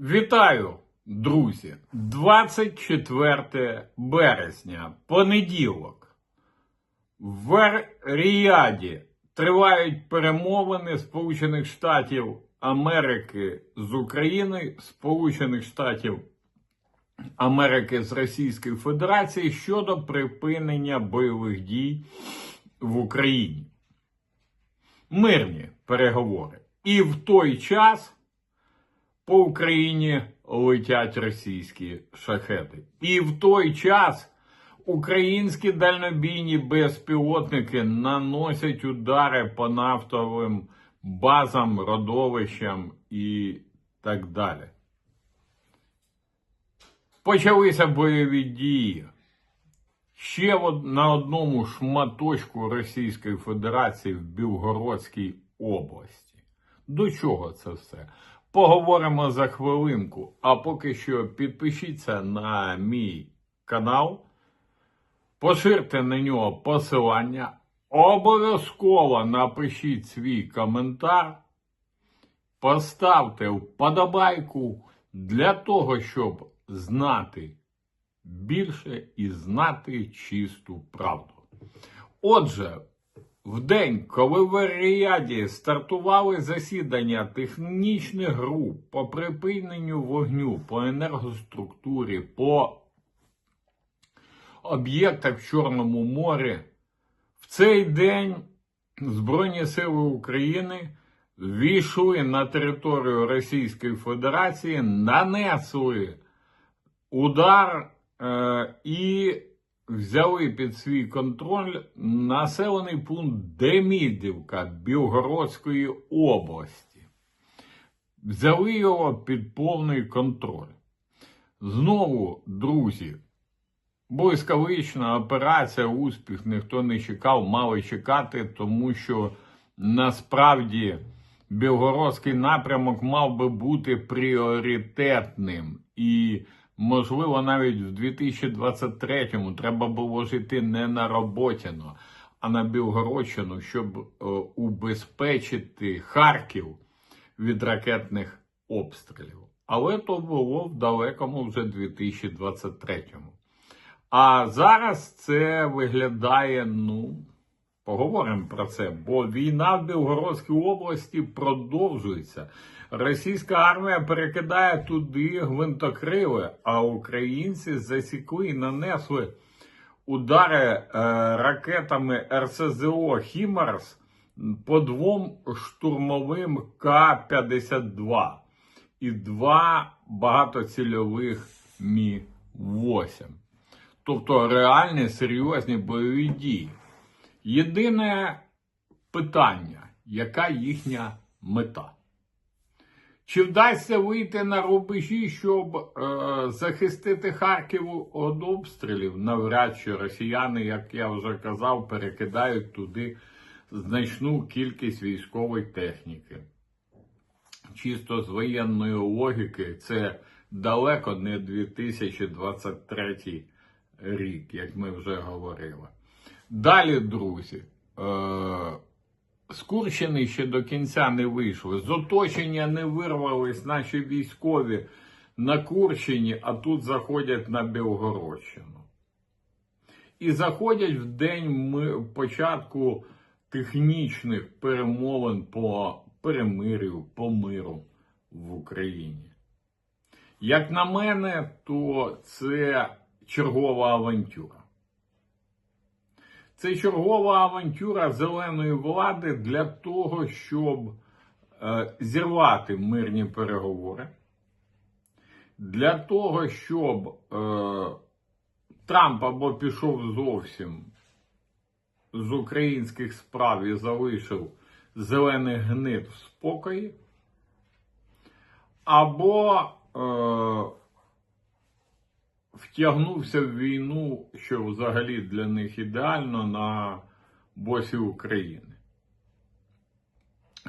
Вітаю, друзі! 24 березня, понеділок. В Ріаді тривають перемовини Сполучених Штатів Америки з Україною, Сполучених Штатів Америки з Російської Федерації щодо припинення бойових дій в Україні. Мирні переговори. І в той час по Україні летять російські шахеди. І в той час українські дальнобійні безпілотники наносять удари по нафтовим базам, родовищам і так далі. Почалися бойові дії. Ще на одному шматочку Російської Федерації в Білгородській області. До чого це все? Поговоримо за хвилинку. А поки що підпишіться на мій канал, поширте на нього посилання, обов'язково напишіть свій коментар, поставте вподобайку для того, щоб знати більше і знати чисту правду. Отже, в день, коли в Ріаді стартували засідання технічних груп по припиненню вогню, по енергоструктурі, по об'єктах в Чорному морі, в цей день Збройні Сили України війшли на територію Російської Федерації, нанесли удар е, і взяли під свій контроль населений пункт Демідівка Білгородської області. Взяли його під повний контроль. Знову, друзі, блискавична операція, успіх ніхто не чекав, мали чекати, тому що насправді Білгородський напрямок мав би бути пріоритетним. І, можливо, навіть в 2023-му треба було жити не на Роботіно, а на Білгородщину, щоб е, убезпечити Харків від ракетних обстрілів. Але то було в далекому вже 2023-му. А зараз це виглядає, ну, поговоримо про це, бо війна в Білгородській області продовжується. Російська армія перекидає туди гвинтокрили, а українці засікли і нанесли удари е, ракетами РСЗО Хімарс по двом штурмовим К-52 і два багатоцільових Мі-8. Тобто реальні серйозні бойові дії. Єдине питання, яка їхня мета? Чи вдасться вийти на рубежі, щоб е, захистити Харків від обстрілів? Навряд чи росіяни, як я вже казав, перекидають туди значну кількість військової техніки. Чисто з воєнної логіки, це далеко не 2023 рік, як ми вже говорили. Далі, друзі, е, з Курщини ще до кінця не вийшли. З оточення не вирвались наші військові на Курщині, а тут заходять на Білгородщину. І заходять в день початку технічних перемовин по перемир'ю, по миру в Україні. Як на мене, то це чергова авантюра. Це чергова авантюра зеленої влади для того, щоб е, зірвати мирні переговори, для того, щоб е, Трамп або пішов зовсім з українських справ і залишив зелений гнит в спокої, або е, втягнувся в війну, що взагалі для них ідеально на босі України.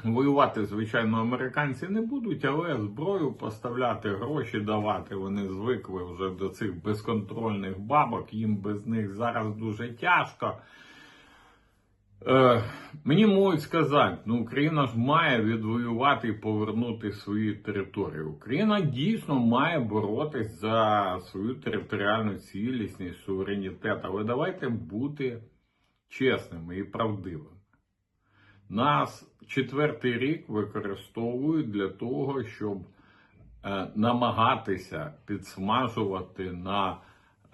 Воювати, звичайно, американці не будуть, але зброю поставляти, гроші давати. Вони звикли вже до цих безконтрольних бабок, їм без них зараз дуже тяжко. Е, мені можуть сказати, ну Україна ж має відвоювати і повернути свої території. Україна дійсно має боротись за свою територіальну цілісність, суверенітет. Але давайте бути чесними і правдивими. Нас четвертий рік використовують для того, щоб е, намагатися підсмажувати на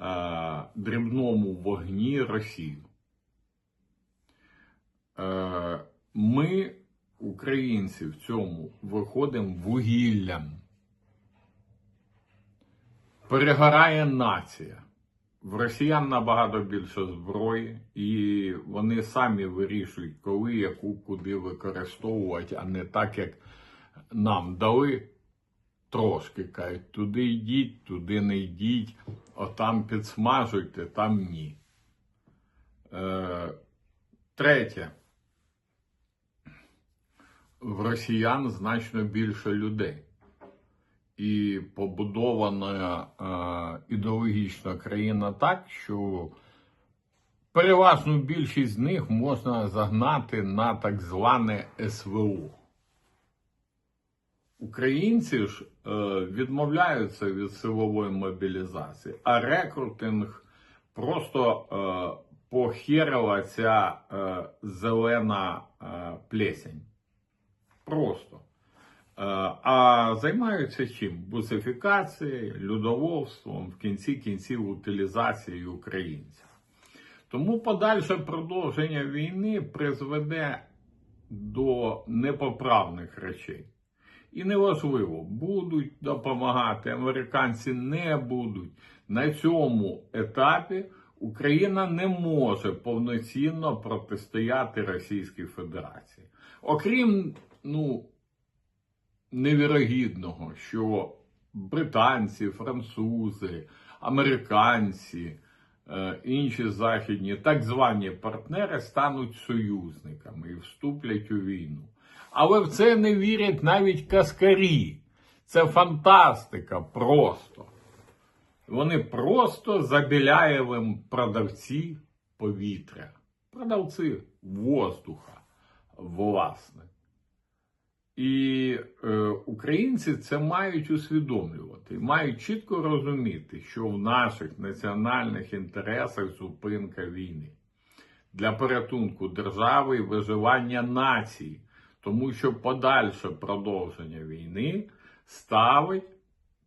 е, дрібному вогні Росію. Е, ми, українці, в цьому виходимо вугіллям. Перегорає нація. В росіян набагато більше зброї, і вони самі вирішують, коли яку куди використовувати, а не так, як нам дали трошки. Кажуть, туди йдіть, туди не йдіть, отам підсмажуйте, там ні. Е, третє. В росіян значно більше людей. І побудована е, ідеологічна країна так, що переважну більшість з них можна загнати на так зване СВО. Українці ж е, відмовляються від силової мобілізації, а рекрутинг просто е, похерила ця е, зелена е, плесень. Просто. Е, А займаються чим? Бусифікацією, людовольством, в кінці кінців утилізацією українців. Тому подальше продовження війни призведе до непоправних речей. І неважливо, будуть допомагати, американці не будуть. На цьому етапі Україна не може повноцінно протистояти Російській Федерації. Окрім, ну, невірогідного, що британці, французи, американці, е, інші західні так звані партнери стануть союзниками і вступлять у війну. Але в це не вірять навіть каскарі. Це фантастика просто. Вони просто забіляєвим продавці повітря, продавці воздуха, власне. І е, українці це мають усвідомлювати, мають чітко розуміти, що в наших національних інтересах зупинка війни для порятунку держави і виживання нації, тому що подальше продовження війни ставить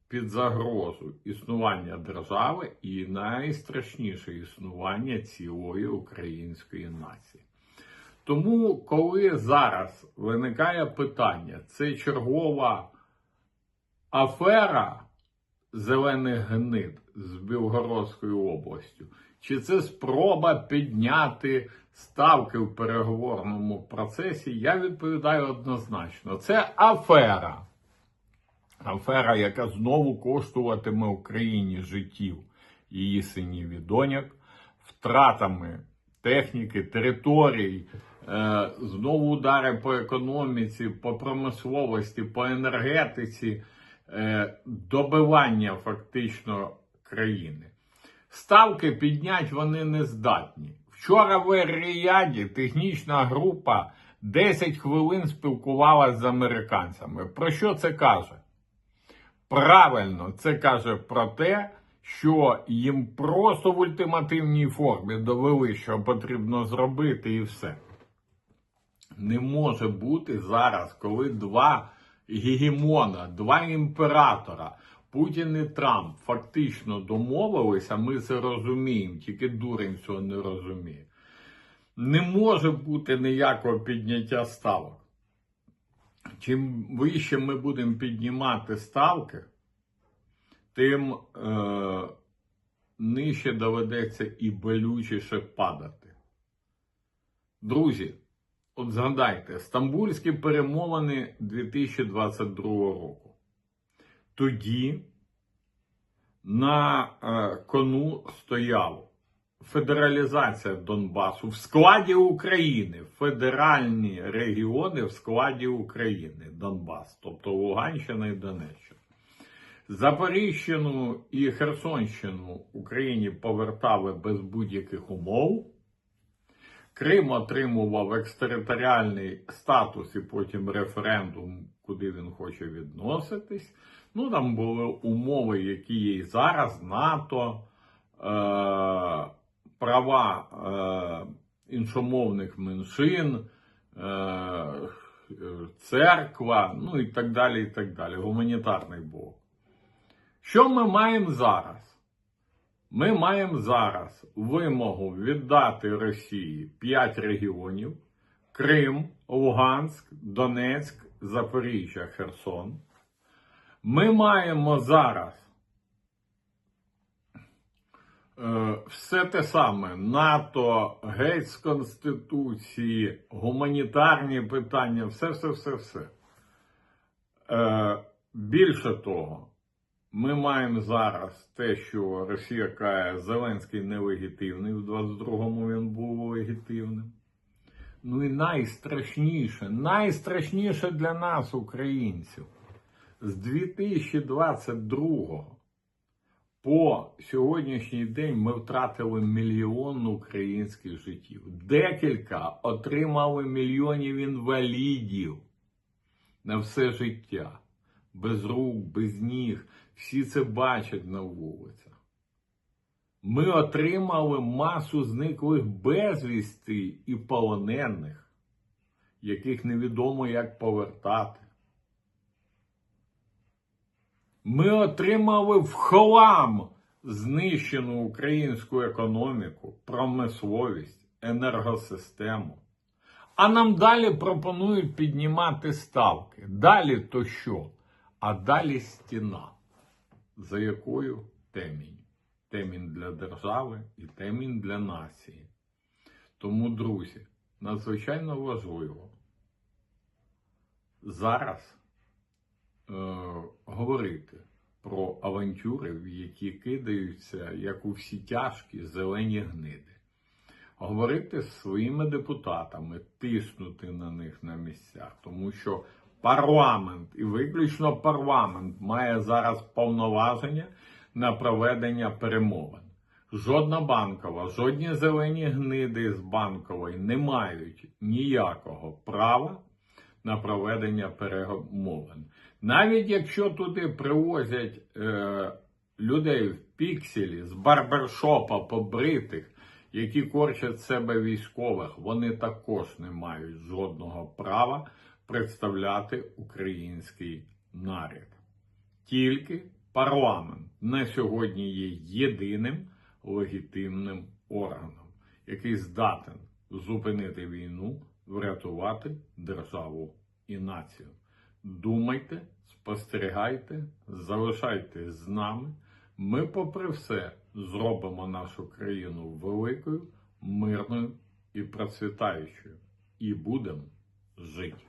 під загрозу існування держави і найстрашніше існування цілої української нації. Тому, коли зараз виникає питання, це чергова афера зелених гнид з Білгородською областю, чи це спроба підняти ставки в переговорному процесі, я відповідаю однозначно. Це афера. Афера, яка знову коштуватиме Україні життів її синів і доньок, втратами техніки, територій, знову удари по економіці, по промисловості, по енергетиці, е, добивання фактично країни. Ставки підняти вони не здатні. Вчора в Ер-Ріяді технічна група 10 хвилин спілкувалася з американцями. Про що це каже? Правильно, це каже про те, що їм просто в ультимативній формі довели, що потрібно зробити, і все. Не може бути зараз, коли два гегемона, два імператора, Путін і Трамп, фактично домовилися, ми це розуміємо, тільки дурень цього не розуміє. Не може бути ніякого підняття ставок. Чим вище ми будемо піднімати ставки, тим е, нижче доведеться і болючіше падати. Друзі, от згадайте, стамбульські перемовини 2022 року. Тоді на е, кону стояв федералізація Донбасу в складі України, федеральні регіони в складі України, Донбас, тобто Луганщина і Донеччина. Запоріжщину і Херсонщину Україні повертали без будь-яких умов. Крим отримував екстериторіальний статус і потім референдум, куди він хоче відноситись. Ну, там були умови, які є і зараз, НАТО, е, права е, іншомовних меншин, е, церква, ну і так далі, і так далі. Гуманітарний блок. Що ми маємо зараз? Ми маємо зараз вимогу віддати Росії 5 регіонів: Крим, Луганськ, Донецьк, Запоріжжя, Херсон. Ми маємо зараз е, все те саме: НАТО, геть з Конституції, гуманітарні питання, все, все, все, все. Е, більше того, ми маємо зараз те, що Росія каже, Зеленський нелегітимний, в 22-му він був легітимним. Ну і найстрашніше, найстрашніше для нас, українців, з 2022 по сьогоднішній день ми втратили мільйон українських життів. Декілька отримали мільйонів інвалідів на все життя. Без рук, без ніг. Всі це бачать на вулицях. Ми отримали масу зниклих безвісти і полонених, яких невідомо як повертати. Ми отримали в хлам знищену українську економіку, промисловість, енергосистему. А нам далі пропонують піднімати ставки. Далі то що? А далі стіна, за якою темінь. Темінь для держави і темінь для нації. Тому, друзі, надзвичайно важливо зараз е, говорити про авантюри, в які кидаються, як у всі тяжкі зелені гниди. Говорити з своїми депутатами, тиснути на них на місцях, тому що парламент і виключно парламент має зараз повноваження на проведення перемовин. Жодна банкова, жодні зелені гниди з банкової не мають ніякого права на проведення перемовин. Навіть якщо туди привозять е, людей в пікселі з барбершопа побритих, які корчать себе військових, вони також не мають жодного права представляти український наряд. Тільки парламент на сьогодні є єдиним легітимним органом, який здатен зупинити війну, врятувати державу і націю. Думайте, спостерігайте, залишайтесь з нами. Ми, попри все, зробимо нашу країну великою, мирною і процвітаючою. І будемо жити.